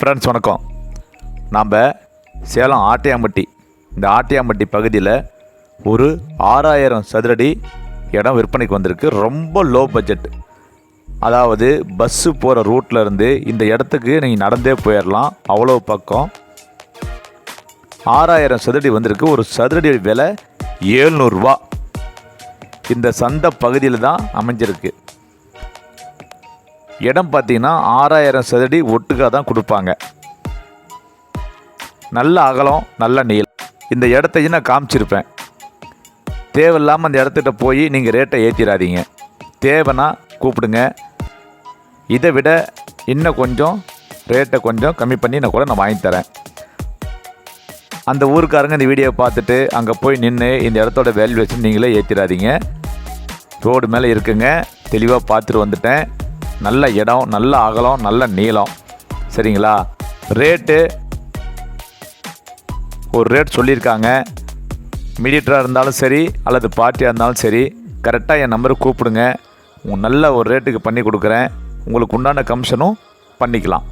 Friends வணக்கம். நாம் சேலம் ஆட்டியாம்பட்டி இந்த ஆட்டியாம்பட்டி பகுதியில் ஒரு ஆறாயிரம் சதுரடி இடம் விற்பனைக்கு வந்திருக்கு. ரொம்ப லோ பட்ஜெட் அதாவது பஸ்ஸு போகிற ரூட்டில் இருந்து இந்த இடத்துக்கு நீங்கள் நடந்தே போயிடலாம் அவ்வளோ பக்கம் ஆறாயிரம் சதுரடி வந்திருக்கு. ஒரு சதுரடி விலை ஏழ்நூறுரூவா இந்த சந்தை பகுதியில் தான் அமைஞ்சிருக்கு. இடம் பார்த்தீங்கன்னா ஆறாயிரம் சதுரடி ஒட்டுக்காக தான் கொடுப்பாங்க. நல்ல அகலம் நல்ல நீளம். இந்த இடத்தையும் நான் காமிச்சிருப்பேன். தேவையில்லாமல் அந்த இடத்துக்கிட்ட போய் நீங்கள் ரேட்டை ஏற்றிடாதீங்க தேவைன்னா கூப்பிடுங்க. இதை விட இன்னும் கொஞ்சம் ரேட்டை கொஞ்சம் கம்மி பண்ணி நான் கூட நான் வாங்கி தரேன். அந்த ஊருக்காரங்க இந்த வீடியோவை பார்த்துட்டு அங்கே போய் நின்று இந்த இடத்தோட வேல்யூவேஷன் நீங்களே ஏற்றிடாதீங்க ரோடு மேலே இருக்குங்க. தெளிவாக பார்த்துட்டு வந்துட்டேன். நல்ல இடம் நல்ல அகலம் நல்ல நீளம். சரிங்களா? ரேட்டு ஒரு ரேட் சொல்லியிருக்காங்க. மீடியேட்டராக இருந்தாலும் சரி அல்லது பார்ட்டியாக இருந்தாலும் சரி கரெக்டாக என் நம்பருக்கு கூப்பிடுங்க. நல்ல ஒரு ரேட்டுக்கு பண்ணி கொடுக்குறேன். உங்களுக்கு உண்டான கமிஷனும் பண்ணிக்கலாம்.